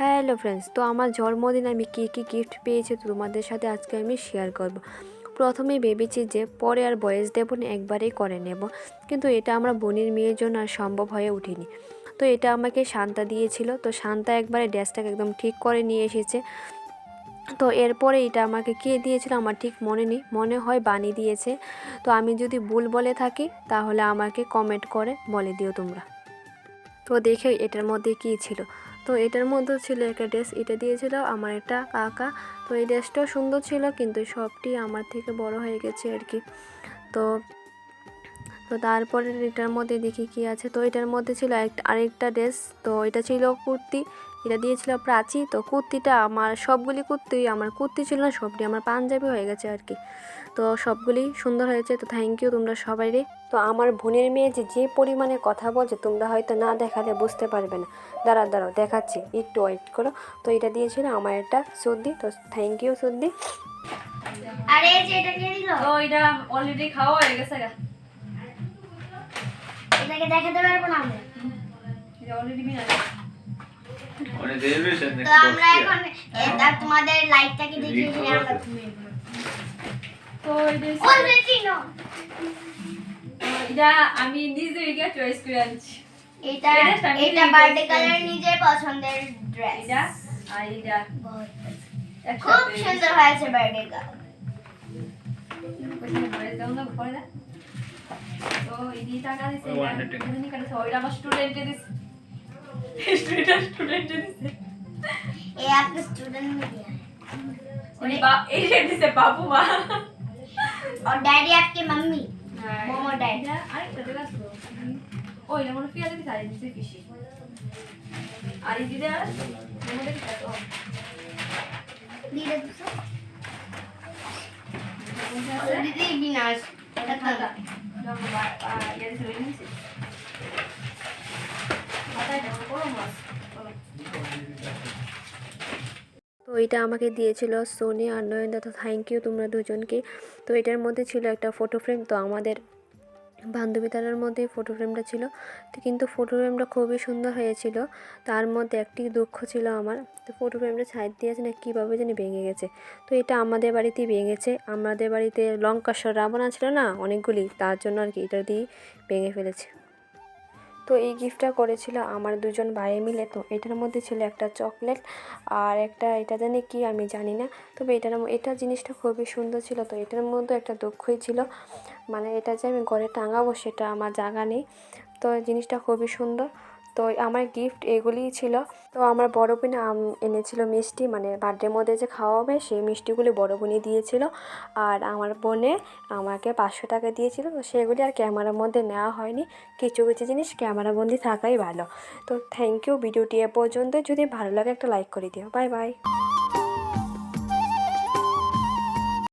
Hello friends তো আমার জন্মদিন আমি কী কী গিফট পেয়েছি তোমাদের সাথে আজকে আমি শেয়ার করব। প্রথমেই ভেবেছি যে পরে আর বয়স দেবো না, একবারেই করে নেব। কিন্তু এটা আমরা বোনের মেয়ের জন্য আর সম্ভব হয়ে উঠিনি তো এটা আমাকে শান্তা দিয়েছিল, তো শান্তা একবারে ড্রেসটাকে একদম ঠিক করে নিয়ে এসেছে। তো এরপরে এটা আমাকে কে দিয়েছিল আমার ঠিক মনে নেই, মনে হয় বানি দিয়েছে। তো আমি যদি ভুল বলে থাকি, তাহলে আমাকে কমেন্ট করে বলে দিও তোমরা। তো দেখে এটার মধ্যে কী ছিল? তো এটার মধ্যে ছিল একটা ড্রেস, এটা দিয়েছিল আমার একটা কাকা। তো এই ড্রেসটাও সুন্দর ছিল, কিন্তু সবটি আমার থেকে বড় হয়ে গেছে আর কি। তো তো তারপরে এটার মধ্যে দেখি কি আছে। তো এটার মধ্যে ছিল একটা, আরেকটা ড্রেস, তো এটা ছিল কুর্তি। এটা দিয়েছিল প্রাচী তো কুর্তিটা আমার সবগুলি কুর্তি আমার কুর্তি ছিল না সবটি আমার পাঞ্জাবি হয়ে গেছে আর কি। তো সবগুলি সুন্দর হয়েছে তো থ্যাংক ইউ তোমরা সবাইরে তো আমার বোনের মেয়ে যে যে পরিমাণে কথা বলছে তোমরা হয়তো না দেখালে বুঝতে পারবে না। দাঁড়া দাঁড়াও দেখাচ্ছি একটু ওয়েট করো। তো এটা দিয়েছিল আমার একটা সর্দি তো থ্যাংক ইউ সর্দি। আরে এই যে এটা কে দিল? তো এটা অলরেডি খাওয়া হয়ে গেছে গা। এটাকে দেখাতে পারব না আমরা? এটা অলরেডি বিনা মানে তো আমরা এখন এটা তোমাদের লাইটটাকে দেখিয়ে দিই আমরা ঘুমিয়ে তো অলরেডি নো। এটা আমি নিজে এটা চয়েস করে আনছি। এটা এটা বার্থডে কালার নিজের পছন্দের ড্রেস এটা আর এটা খুব সুন্দর হয়েছে বার্থডে কালার তো এই টাকা দিছে এটা আমার স্টুডেন্টে দিছে। स्टूडेंट स्टूडेंट ये आपके स्टूडेंट में दिया और ये लेडी से बाबू माँ और डैडी आपके मम्मी मोमो डैडी अरे प्रत्येक स्लो ओ इन्हें मोनो फिर आते सारे जिसे किसी आरे दीदी यार मैंने तो किया तो दीदी दूसरा दीदी बिनाश खत्म जाओ बाय ये सुनिए এটা আমাকে দিয়েছিল সোনি আর নয়নদা, তো থ্যাংক ইউ তোমরা দুজনকে। তো এটার মধ্যে ছিল একটা ফটো ফ্রেম তো আমাদের বান্ধবী তারার মধ্যে ফটো ফ্রেমটা ছিল। তো কিন্তু ফটো ফ্রেমটা খুবই সুন্দর হয়েছিল, তার মধ্যে একটি দুঃখ ছিল আমার। তো ফটো ফ্রেমটা সাইড দিয়েছে না, কীভাবে জানি ভেঙে গেছে। তো এটা আমাদের বাড়িতেই ভেঙেছে, আমাদের বাড়িতে লঙ্কাশ্বর রাবণ ছিল না, অনেকগুলি, তার জন্য আর কি এটা দিয়ে ভেঙে ফেলেছে। তো এই গিফটটা করেছিল আমার দুজন ভাই মিলে। তো এটার মধ্যে ছিল একটা চকলেট আর একটা এটা জানি কি আমি জানি না। তবে এটার এটা জিনিসটা খুবই সুন্দর ছিল। তো এটার মধ্যে একটা দুঃখই ছিল। মানে এটা যে আমি ঘরে টাঙাবো সেটা আমার জায়গা নেই। তো জিনিসটা খুবই সুন্দর। তো আমার গিফট এগুলিই ছিল। তো আমার বড় বোন এনেছিল মিষ্টি মানে বার্থডের মধ্যে যে খাওয়া হবে সেই মিষ্টিগুলি বড় বোনই দিয়েছিল। আর আমার বোনে আমাকে পাঁচশো টাকা দিয়েছিল, তো সেগুলি আর ক্যামেরার মধ্যে নেওয়া হয়নি। কিছু কিছু জিনিস ক্যামেরাবন্দি থাকাই ভালো। তো থ্যাংক ইউ ভিডিওটি এ পর্যন্ত যদি ভালো লাগে একটা লাইক করে দিও। Bye bye